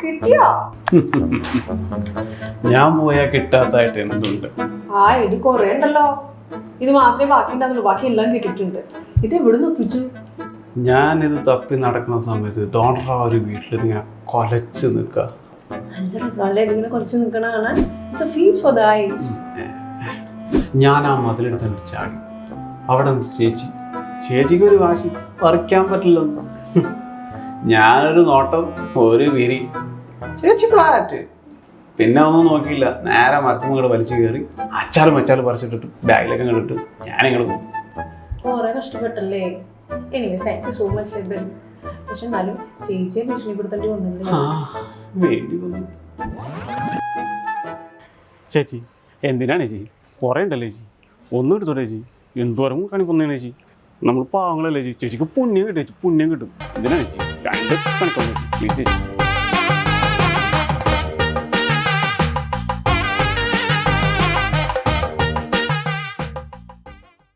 കിട്ടിയോ? ഞാൻ പോയാ കിട്ടാത്തായിട്ട് എന്തുണ്ട്? ആ ഇത് കൊറേ ഉണ്ടല്ലോ. ഇത് മാത്രമേ ബാക്കി ബാക്കി എല്ലാം കിട്ടിയിട്ടുണ്ട്. ഇത് എവിടുന്ന് ഞാൻ ഇത് തപ്പി നടക്കുന്ന സമയത്ത് ആ ഒരു വീട്ടിൽ ഇങ്ങനെ കൊലച്ച് നിൽക്കുക നല്ല രസമല്ലേ? ഇതിങ്ങനെ കുറച്ച് നിൽക്കണ കാണാൻ. It's a feast for the eyes ഞാൻ ആ മതിലെടുത്ത് ചാടി. അവിടെ ചേച്ചി ചേച്ചിക്ക് ഒരു വാശി പറിക്കാൻ പറ്റില്ലെന്ന് ഞാനൊരു നോട്ടം ഒരു വിരി. ചേച്ചി ഫ്ലാറ്റ്. പിന്നെ ഒന്നും നോക്കിയില്ല. നേരെ മരത്തും കൂടെ വലിച്ചു കയറി അച്ചാറും അച്ചാറും പറിച്ചിട്ടിട്ട് ബാഗിലൊക്കെ ഇങ്ങോട്ട് ഞാനിങ്ങോട്ട് പോകും കുറെ കഷ്ടപ്പെട്ടല്ലേ? Anyways thank you so much ഫെബൻ പക്ഷെ എന്നാലും ചേച്ചിയെ ഭീഷണിപ്പെടുത്തേണ്ടി വന്നില്ലേ ചേച്ചി എന്തിനാണ് ചേച്ചി? കുറേ ഉണ്ടല്ലേ ചേച്ചി? ഒന്നും എടുത്തോട്ടെ ചേച്ചി? എന്തോരം കണിക്കൊന്നേനെ ചേച്ചി? നമ്മൾ പാവങ്ങളല്ലേ ചേച്ചി ചേച്ചിക്ക് പുണ്യം കിട്ടും. പുണ്യം കിട്ടും. ഇതിനാണ് ചേച്ചി? രണ്ട് കണക്കാണ് ചേച്ചി